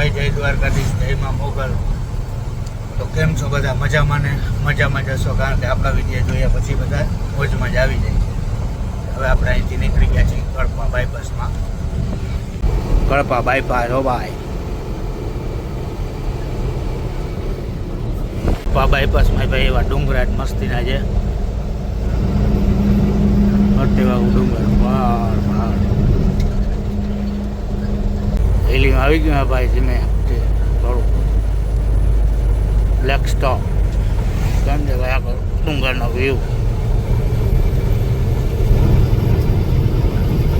ભાઈ જય દ્વારકાધીશ જયમાં મોગલ. તો કેમ છો બધા? મજામાં ને? મજામાં જશો કારણ કે આપણા વીડિયો જોયા પછી બધા મોજમાં જ આવી જાય હવે આપણે અહીંથી નીકળી ગયા છીએ કડપા બાયપાસમાં. કડપા બાયપાસ, હો ભાઈ. કડપા બાયપાસમાં ભાઈ એવા ડુંગરા મસ્તીના છે. મોટેવા ડુંગર. પહાડ હિલિંગ આવી ગયું ભાઈ ધીમે થોડું બ્લેક સ્ટોપ કેમ છે ભાઈ આગળ ડુંગરનો વ્યૂ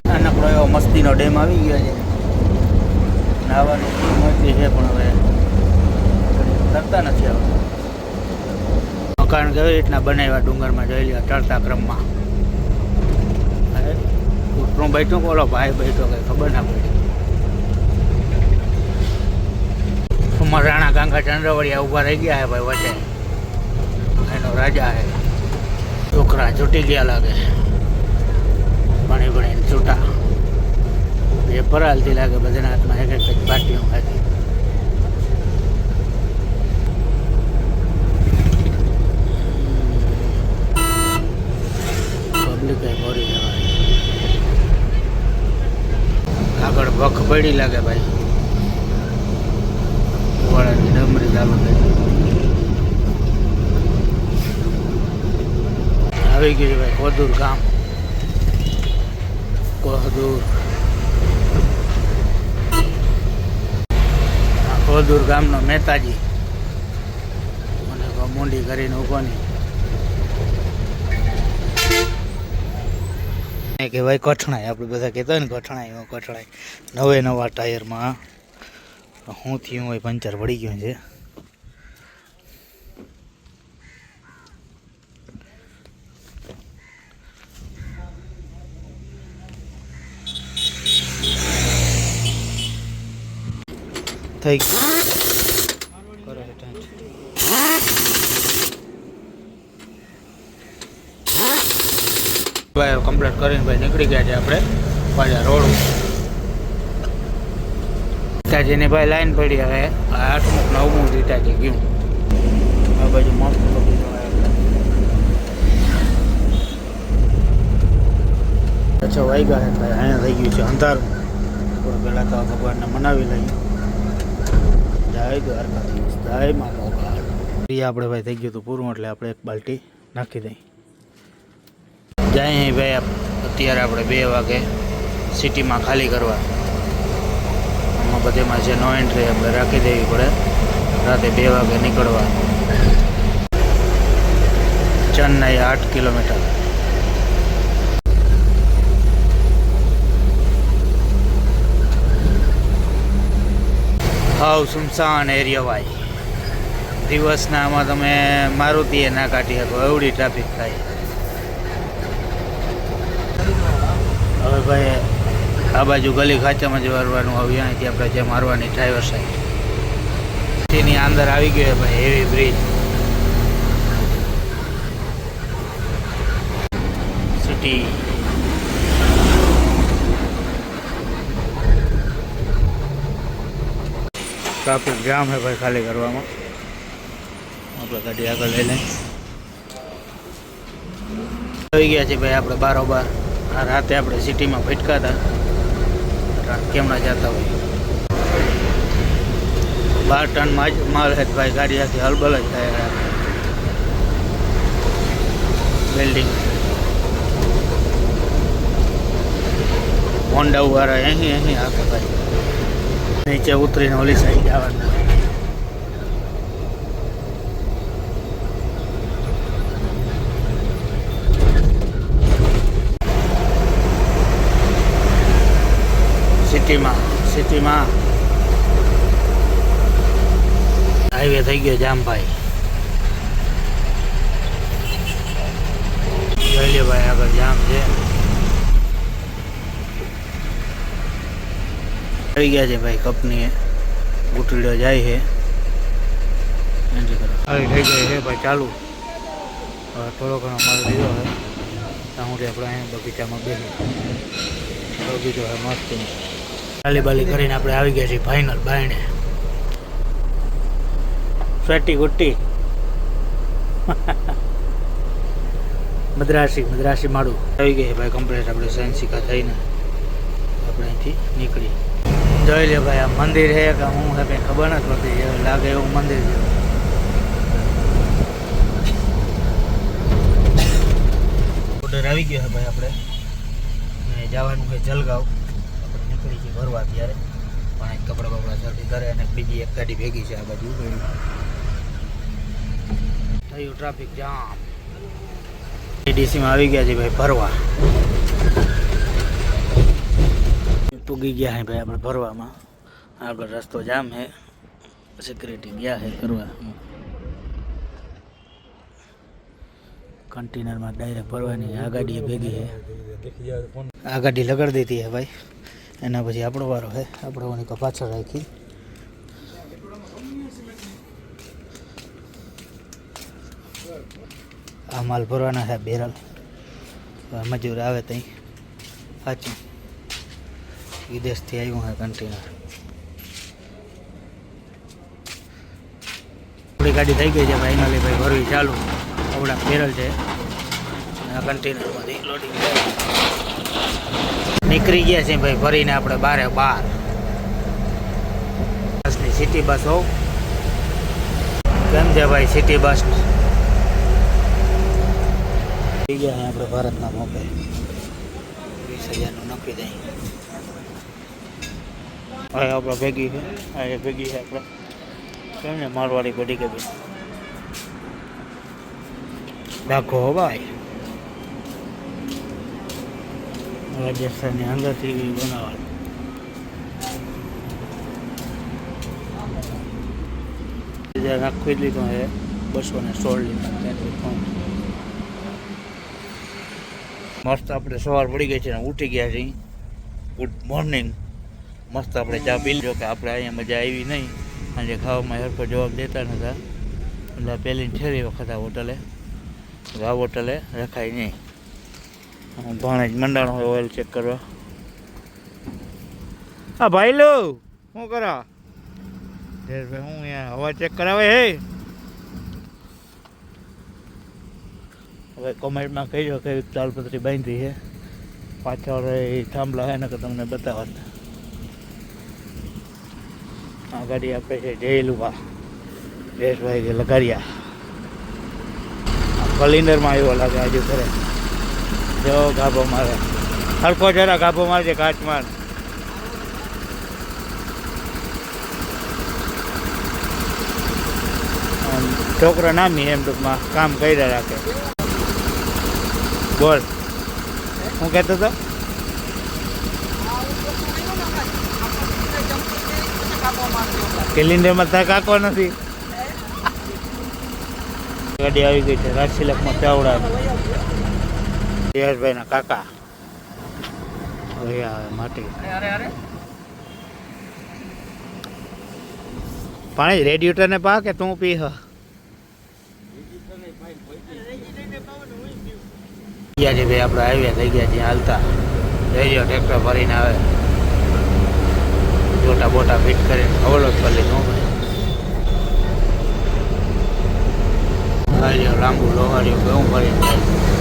નાનકડો એવો મસ્તીનો ડેમ આવી ગયો છે. નાહવાની મસ્તી છે પણ હવે તરતા નથી હવે. મકાન કેવી રીતના બનાવ્યા ડુંગરમાં જોઈ લ્યો, ચડતા ક્રમમાં. અરે કૂતરું બેઠું બોલો ભાઈ બેઠો, કઈ ખબર ના પડી. રાણા ગાંગા ચંદ્રવડિયા ઊભા રહી ગયા હે ભાઈ વચ્ચે. એનો રાજા હે છોકરા છૂટી ગયા લાગે ભણી ભણીને છૂટા. એ પરાલતી લાગે બધાના હાથમાં એક એક પાટીઓ હતી આગળ વખ પડી લાગે ભાઈ. વાળાની ડમરી ચાલુ થઈ આવી ગયું ભાઈ કોદુર ગામ. કોહદુર કોદૂર ગામનો મહેતાજી. મને મૂંડી કરીને ઉભોની કે ભાઈ કઠણાઈ આપણે બધા કહેતા હોય ને કઠણાઈ એમાં કઠણાઈ નવે નવા ટાયરમાં. હું થયું હોય, પંચર પડી ગયું છે. થઈ ગયું. કરો ભાઈ કમ્પ્લીટ કરીને ભાઈ નીકળી ગયા છે આપણે. પાછા રોડ સીતાજીની ભાઈ લાઈન પડી હવે. આઠમું નવમું સીતાજી ગયું. આ બાજુ મસ્ત અચ્છા વાઈ ગયા એટલે અહીંયા થઈ ગયું છે અંધારું. થોડું પહેલાં તો ભગવાનને મનાવી લઈએ. જય દ્વારકાધીશ જય મા મોગલ આપણે ભાઈ થઈ ગયું હતું પૂરું એટલે આપણે એક બાલ્ટી નાખી દઈએ. જાય ભાઈ અત્યારે આપણે બે વાગે સિટીમાં ખાલી કરવા. આમાં બધેમાં છે નો એન્ટ્રી આપણે રાખી દેવી પડે. રાતે બે વાગે નીકળવા. ચેન્નાઈ આઠ કિલોમીટર. હાવ સુમસાન એરિયા વાય. દિવસના આમાં તમે મારુતિએ ના કાઢી શકો, એવડી ટ્રાફિક થાય. હવે ભાઈ આ બાજુ ગલી ખાચામાં જ વારવાનું આવ્યું અહીંથી આપણે જે મારવાની ડ્રાઈવર સાહેબ તેની અંદર આવી ગયો ભાઈ heavy bridge city traffic jam છે ભાઈ ખાલી કરવામાં. આપણે ગાડી આગળ લઈ લઈએ. આવી ગયા છે ભાઈ આપણે બારોબાર. આ રાતે આપણે સિટીમાં ફટકાતા ના જતા હોય? બાર ટન માલ માલ હે ભાઈ ગાડી આખી હલબલ જ થાય બિલ્ડિંગ હોન્ડા વાળા અહીં અહીં આખે ભાઈ. નીચે ઉતરીને ઓલી સાઈડ જવાનું. સિટીમાં સિટીમાં. હાઈવે થઈ ગયો જામભાઈ જોઈ ભાઈ, આગળ જામ છે. આવી ગયા છે ભાઈ કંપનીએ. ગુટડીઓ જાય છે. આવી થઈ ગઈ છે ભાઈ, ચાલુ. હવે થોડો ઘણો માલ લીધો છે. ત્યાં સુધી આપણે અહીંયા બગીચામાં બેસી બગીચો છે મસ્ત ચાલી બાલી કરીને આપણે આવી ગયા છીએ ફાઇનલ બાયણે. સ્વેટી ગુટ્ટી મદ્રાસી મદ્રાસી માળું. આવી ગઈ ભાઈ કમ્પ્લીટ આપણે સૈન્સિકા થઈને. આપણે અહીંથી નીકળી. જોઈ લે ભાઈ, આ મંદિર છે કે હું છે કંઈ ખબર નથી પડતી. એવું લાગે એવું મંદિર છે. ઓર્ડર આવી ગયો છે ભાઈ આપણે. જવાનું છે જલગાંવ. આપણે ભરવા ત્યારે પણ એક કપડાં બપડા સરખી કરે અને બીજી એક ગાડી ભેગી છે આ બાજુ થયું ટ્રાફિક જામ. ડીસીમાં આવી ગયા છે ભાઈ ભરવા. પૂગી ગયા હે ભાઈ આપણે ભરવામાં. આગળ રસ્તો જામ છે. સિક્યુરિટી ગયા હે કરવા. કન્ટેનરમાં ડાયરેક્ટ ભરવાની આ ગાડી ભેગી છે. આ ગાડી લગાડી દીધી હે ભાઈ. એના પછી આપણો વારો છે. આપણે ઓની પાછળ રાખી. આ માલ ભરવાના છે બેરલ. મજૂર આવે ત્યાં સાચું વિદેશથી આવ્યું છે કન્ટેનર આપણી ગાડી થઈ ગઈ છે ફાઇનલી ભાઈ ભરવી ચાલુ. આપણા બેરલ છે. આ કન્ટેનરમાંથી લોડિંગ નીકળી ગયા છે ભાઈ ફરીને આપણે બારે બાર. બસની સિટી બસ હોવ કેમ છે ભાઈ સિટી બસ ગયા આપણે ભારતના મોકલે વીસ હજારનું નક્કી દઈ હવે આપણે ભેગી છે એ ભેગી છે આપણે. કેમ ને મારવાડી પડી કે ભાઈ ડાકો હો ભાઈ. રાજસ્થાનની અંદરથી બનાવવાની બીજા નાખી જ લીધું છે, બસો ને સોળ લીધા મસ્ત આપણે સવાર પડી ગઈ છે ને ઉઠી ગયા છીએ. ગુડ મોર્નિંગ મસ્ત આપણે ચા પી લીધો કે આપણે અહીંયા મજા આવી નહીં. આજે ખાવામાં હરખો જવાબ દેતા નતા. એટલે પહેલી ઠેરી વખત આ હોટલે. આ હોટલે રખાય નહીં. હું ભાણે જ મંડાણો હોય ઓઇલ ચેક કરવા. હા ભાઈ લો શું કરા? ભાઈ હું અહીંયા હવા ચેક કરાવે હે. હવે કોમેન્ટમાં કહીજો કેવી તાલપત્રી બાંધી છે પાછળ એ થાંભલા હોય ને કે તમને બતાવત. આ ગાડી આપે છે જયલુભા જયેશભાઈ જે લગાડ્યા. કલિન્ડરમાં આવ્યો લાગે આજુ ખરે જો ગાભો મારે. હરખો જરા ગાભો મારજે કાચ માર આમ છોકરો નામી એમ ટૂંકમાં કામ કર્યા રાખે. બોલ. હું કહેતો હતો? કેલિન્ડરમાં થાક આંકવો નથી. ગાડી આવી ગઈ છે, રાજશિલકમાં ચાવડા જયેશભાઈના કાકા. હવે આવે માટી. પાણી રેડિયેટર ને પા કે તું પી હ? ભાઈ, આપણે આવ્યા થઈ ગયા છીએ, હાલતા. રેડિયો ટ્રેક્ટર ભરીને આવે. જોટા બોટા ફિટ કરીને અવલો જ કરી લીધું લાંબુ લોહાર્યું કેવું ભરીને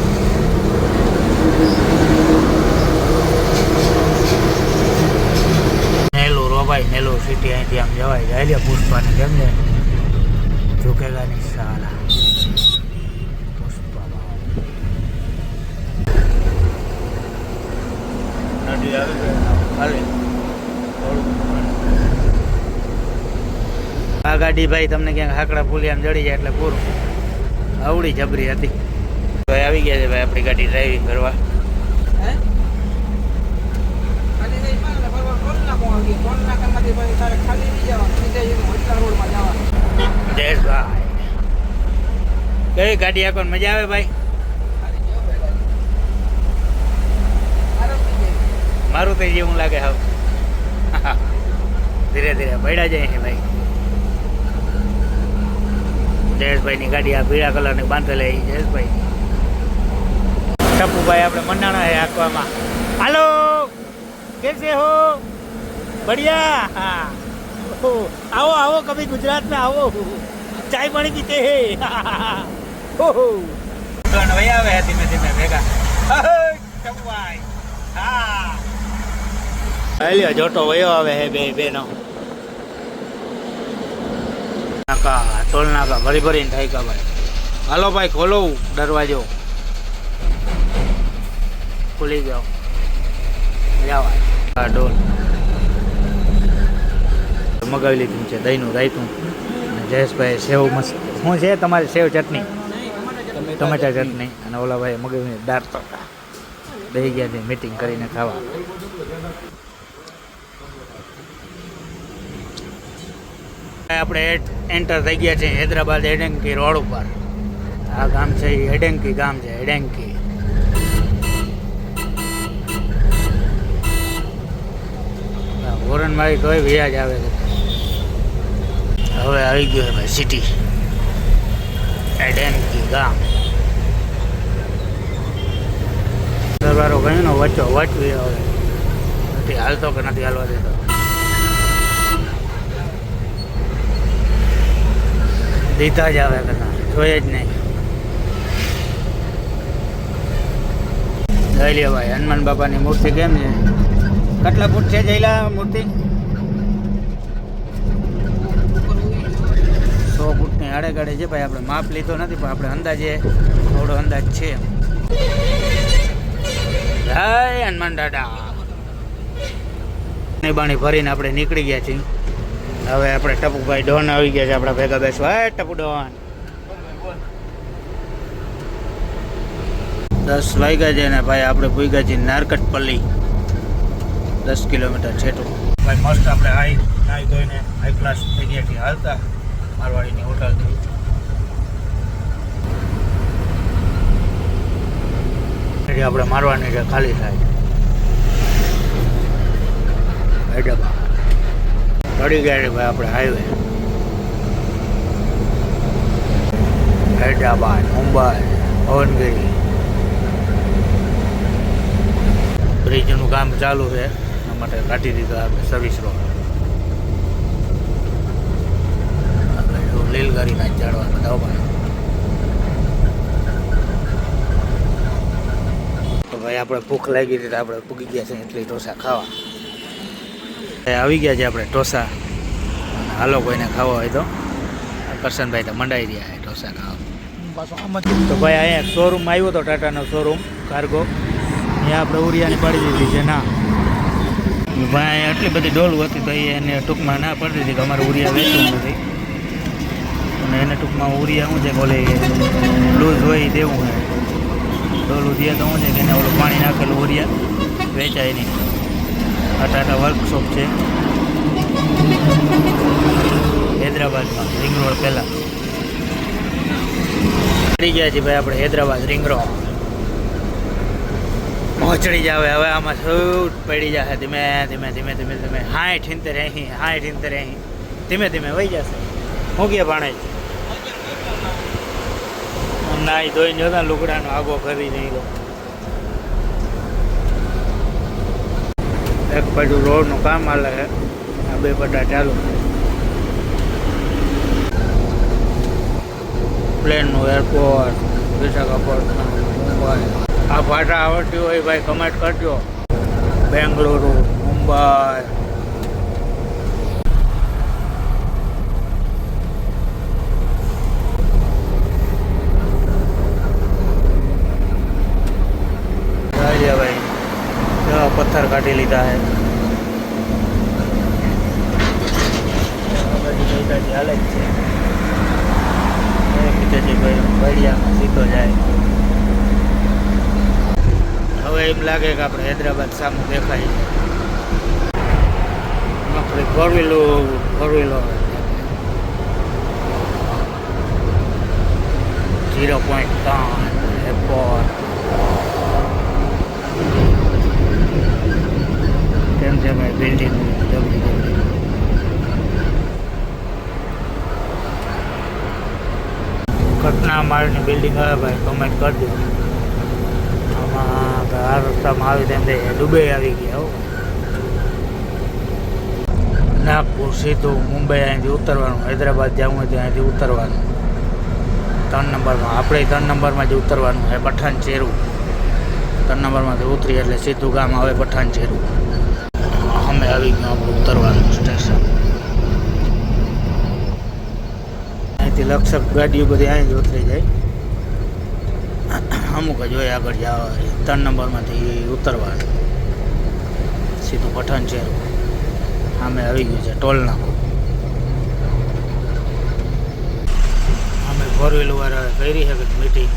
નેલું રોબાઈ નેલું સિટી અહીંથી આમ જવાય. જાય પુષ્પાને કેમ ને ઝુકેગા ની આ ગાડી ભાઈ તમને ક્યાંક હાકડા પુલિયામાં જડી જાય એટલે પૂરું. આવડી જબરી હતી. ભાઈ આવી ગયા છે ભાઈ આપણી ગાડી ડ્રાઇવિંગ કરવા. કઈ ગાડી આખો મજા આવે ભાઈ? મારું તો જેવું લાગે હવે. ધીરે ધીરે પડ્યા જાય છે ભાઈ. જયેશભાઈ ની ગાડી આ પીળા કલરની બાંધેલી છે. જયેશભાઈ. ટપુભાઈ આપણે મંડાણા છે આંકવામાં હાલો! કેસે હો? બઢિયા. હા. આવો આવો કભી ગુજરાતમાં આવો. ચાય પાણી પીતે હે. વહી આવે ધીમે ધીમે ભેગા. હા. જોટો વયો આવે હે બે બેનો. નાકા ટોલ નાકા ભરી ભરીને થાય કા ભાઈ. હાલો ભાઈ ખોલો દરવાજો. ખુલી ગયો મજા આવે આ ડોલ. મગાવી લીધું છે, દહીંનું રાયતું. જયેશભાઈ સેવ મસ્ત શું છે તમારી સેવ ચટણી? ટમેટા ચટણી અને ઓલાભાઈ મગાવીને દાળ તોતા દહી ગયા છે મીટિંગ કરીને ખાવા. આપણે એન્ટર થઈ ગયા છે હૈદરાબાદ હેડેન્કી રોડ ઉપર. આ ગામ છે એ હેડેન્કી ગામ છે એડેન્કી હોરન મારી તોય વ્યાજ આવે છે. હવે આવી ગયો ભાઈ સિટી એડેન્કી ગામ. સરવારો કહ્યું ને વચ્ચો વચવી હવે. નથી હાલતો કે નથી હાલવા દેતો. દીધા જ આવે કદાચ જોઈએ જ નહીં. જઈ લે ભાઈ, હનુમાન બાપાની મૂર્તિ કેમ છે? કેટલા ફૂટ છે જઈલા મૂર્તિ? ફૂટની આડે છે, ભાઈ આપણે માપ લીધો નથી, પણ આપણે અંદાજે થોડો અંદાજ છે. જય હનુમાન દાદા. બાણી ભરીને આપણે નીકળી ગયા છીએ. હવે આપણે ટપુભાઈ ડોન આવી ગયા છે, આપણા ભેગા બેસવા. હે ટપુ ડોન. દસ વાગ્યા છે ને ભાઈ, આપણે ભૂગ્યા છીએ નારકટપલ્લી. દસ કિલોમીટર છેટું. ભાઈ, મસ્ત આપણે હાઈ નાઈ ધોઈને હાઈ ક્લાસ થઈ ગયા છીએ હાલતા. મારવાડીની હોટલથી એટલે આપણે મારવાની છે ખાલી થાય. હૈદરાબાદ ચડી ગયા છે ભાઈ આપણે હાઈવે હૈદરાબાદ, મુંબઈ પવનગીરી બ્રિજનું કામ ચાલુ છે. એના માટે કાઢી દીધા આપણે સર્વિસ રોડ રેલગાડીના ઝાડવા બધા પણ તો ભાઈ આપણે ભૂખ લાગી હતી આપણે પૂગી ગયા છે એટલી ઢોસા ખાવા. આવી ગયા છે આપણે ઢોસા. હાલો કોઈને ખાવા હોય તો. કરશનભાઈ તો મંડાઈ રહ્યા છે ઢોસા ખાવા. તો ભાઈ અહીંયા શોરૂમ આવ્યો હતો ટાટાનો શોરૂમ કાર્ગો અહીંયા આપણે ઉરિયાની પાડી દીધી છે, ના. ભાઈ એટલી બધી ડોલું હતી તો એને ટૂંકમાં ના પાડી દીધી કે અમારે ઉરિયા વેચવું નથી. અને એને ટૂંકમાં ઉરિયા શું છે બોલે લૂઝ હોય દેવું હોય. ડોલું દે તો શું છે કે એને ઓલું પાણી નાખેલું ઉરિયા વેચાય નહીં. આ ટાટા વર્કશોપ છે. હૈદરાબાદમાં રિંગ રોડ પહેલાં. ચડી ગયા છીએ ભાઈ આપણે હૈદરાબાદ રિંગ રોડ પહોંચડી જાવે હવે આમાં સૂટ પડી જશે. ધીમે ધીમે ધીમે ધીમે ધીમે. હાઠ હિંતેર અહીં, હાઠ હિંતેર અહીં. ધીમે ધીમે, વહી જશે. હું ગયા ભાણે નાઈ ધોઈને જોતા લુગડાનો આગો કરી નહીં લો એક બાજુ રોડનું કામ હાલે છે, આ બે બધા ચાલુ પ્લેનનું એરપોર્ટ વિશાખાપટ્ટનમ આ ભાષા આવડતી હોય ભાઈ કમેન્ટ કરજો. બેંગલુરુ, મુંબઈ જોઈએ ભાઈ કેવા પથ્થર કાઢી લીધા છે બધી પૈસાથી હાલે જ છે એક રીતેથી ભાઈ બળિયામાં સીધો જાય હવે એમ લાગે કે આપણે હૈદરાબાદ સામે દેખાય. છે આપણે ફોર વ્હીલો ફોર વ્હીલો ઝીરો પોઈન્ટ ત્રણ એરપોર્ટ કેમ બિલ્ડિંગ જબરી ઘટના માળની બિલ્ડિંગ આવે ભાઈ કમેન્ટ કરજો આમાં આ રસ્તામાં આવી તેમ દુબઈ આવી ગયા હો. નાગપુર સીધું મુંબઈ અહીંથી ઉતરવાનું, હૈદરાબાદ જવું હોય અહીંથી ઉતરવાનું. ત્રણ નંબરમાં, આપણે ત્રણ નંબરમાં જ ઉતરવાનું છે પઠાણ ચેરું ત્રણ નંબરમાંથી ઉતરી એટલે સીધું ગામ આવે પઠાણ ચેરું આવી ગયું આપણું ઉતરવાનું સ્ટેશન અહીંથી લક્ષક ગાડીઓ બધી અહીં જ ઉતરી જાય. અમુક જ હોય આગળ જવા ત્રણ નંબરમાંથી ઉતરવાનું. સીધું પઠાણ છે. અમે આવી ગયું છે ટોલ નાખો અમે ફોર વ્હીલવાળા કરી છે મીટિંગ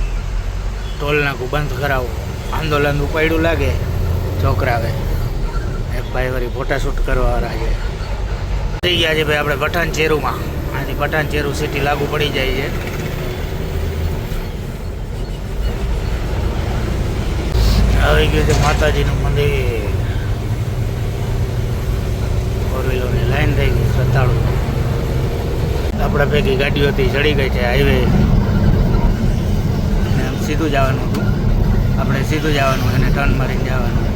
ટોલ નાખું બંધ કરાવો. આંદોલન ઉપાડ્યું લાગે છોકરાવે એક ભાઈ વળી ફોટાશૂટ કરવા વાળા છે. થઈ ગયા છે ભાઈ આપણે પઠાણ ચેરુમાં આથી પઠાણ ચેરુ સિટી લાગુ પડી જાય છે. આવી ગયું છે માતાજીનું મંદિર. ફોર વ્હીલરની લાઈન થઈ ગઈ શ્રદ્ધાળુ. આપણા ભેગી ગાડીઓથી ચડી ગઈ છે હાઈવે અને સીધું જવાનું હતું. આપણે સીધું જવાનું એને ટર્ન મારીને જવાનું.